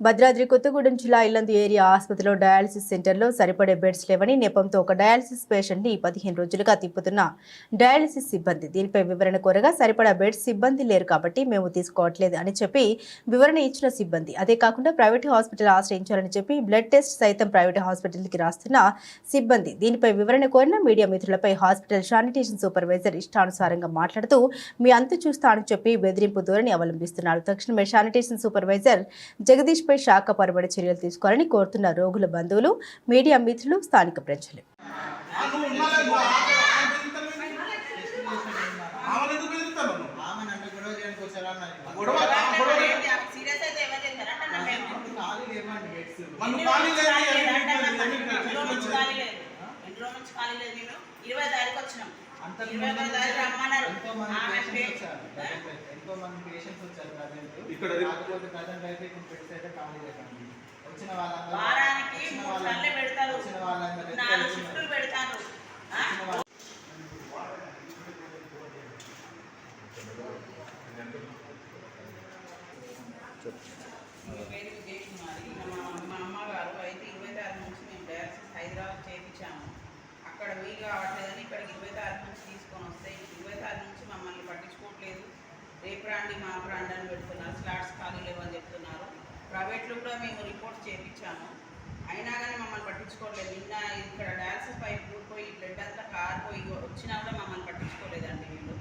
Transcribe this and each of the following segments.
భద్రాద్రి కొత్తగూడెం జిల్లా ఇల్లందు ఏరియా ఆసుపత్రిలో డయాలసిస్ సెంటర్లో సరిపడే బెడ్స్ లేవని నెపంతో ఒక డయాలసిస్ పేషెంట్ని పదిహేను రోజులుగా తిప్పుతున్న డయాలసిస్ సిబ్బంది. దీనిపై వివరణ కోరగా సరిపడా బెడ్స్ సిబ్బంది లేరు కాబట్టి మేము తీసుకోవట్లేదు అని చెప్పి వివరణ ఇచ్చిన సిబ్బంది. అదే కాకుండా ప్రైవేట్ హాస్పిటల్ ఆశ్రయించాలని చెప్పి బ్లడ్ టెస్ట్ సైతం ప్రైవేట్ హాస్పిటల్కి రాస్తున్న సిబ్బంది. దీనిపై వివరణ కోరిన మీడియా మిత్రులపై హాస్పిటల్ శానిటేషన్ సూపర్వైజర్ ఇష్టానుసారంగా మాట్లాడుతూ మీ అంతు చూస్తా అని చెప్పి బెదిరింపు ధోరణి అవలంబిస్తున్నారు. తక్షణమే శానిటేషన్ సూపర్వైజర్ జగదీష్ పై శాఖ పరబడి చర్యలు తీసుకోవాలని కోరుతున్న రోగుల బంధువులు మీడియా మిత్రులు స్థానిక ప్రజలు. ఇరవై తారీఖు వచ్చినాం. ఎంతో మంది పేషెంట్స్ వచ్చారు. అయితే. ఇక్కడ కాకపోతే present అయితే ఇప్పుడు బెడ్స్ అయితే ఖాళీ లేవండి. వచ్చిన వాళ్ళందరూ వారానికి వచ్చిన మూడు వాళ్ళందరూ- సార్లు పెడతారు వచ్చిన వాళ్ళందరూ నాలుగు. షిఫ్టులు పెడతారు మా అమ్మగారు అయితే ఇరవై తారీఖు నుంచి మేము డయాలసిస్ హైదరాబాద్ చేయించాము అక్కడ వీలు కావట్లేదని ఇక్కడికి ఇరవై తారీఖు నుంచి తీసుకొని వస్తే ఇరవై తారీఖు నుంచి మమ్మల్ని పట్టించుకోవట్లేదు. రేపు రాండి మా రాండి అని పెడుతున్నారు. స్లాట్స్ ఖాళీ లేవని చెప్తున్నారు. ప్రైవేట్లో కూడా మేము రిపోర్ట్స్ చేయించాము అయినా కానీ మమ్మల్ని పట్టించుకోవట్లేదు. నిన్న ఇక్కడ డ్యాన్స్ పైప్ పోయి బ్లడ్ అంతా కారిపోయి వచ్చినా కూడా మమ్మల్ని పట్టించుకోలేదండి వీళ్ళు.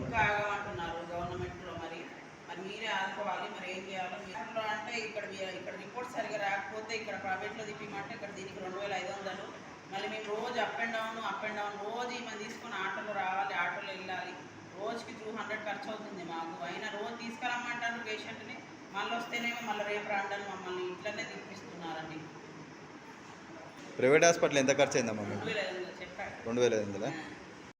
ఇంకా ఆగమంటున్నారు గవర్నమెంట్లో మరి. మరి మీరే ఆదుకోవాలి. మరి ఏం చేయాలో అంటే ఇక్కడ ఇక్కడ రిపోర్ట్ సరిగా రాకపోతే ఇక్కడ ప్రైవేట్లో తిప్పిమంటే ఇక్కడ దీనికి రెండు వేల ఐదు వందలు మళ్ళీ మేము రోజు up and down up and down రోజు ఈమె తీసుకొని ఆటోలో రావాలి ఆటోలో వెళ్ళాలి. రోజుకి టూ హండ్రెడ్ ఖర్చు అవుతుంది మాకు. అయినా రోజు తీసుకురమ్మంటారు పేషెంట్ని మళ్ళీ వస్తేనేమో మళ్ళీ రేపు రాండి మమ్మల్ని ఇంట్లోనే తిప్పిస్తున్నారండి. ప్రైవేట్ హాస్పిటల్ ఎంత ఖర్చు అయిందమ్మా రెండు వేల ఐదు వందలు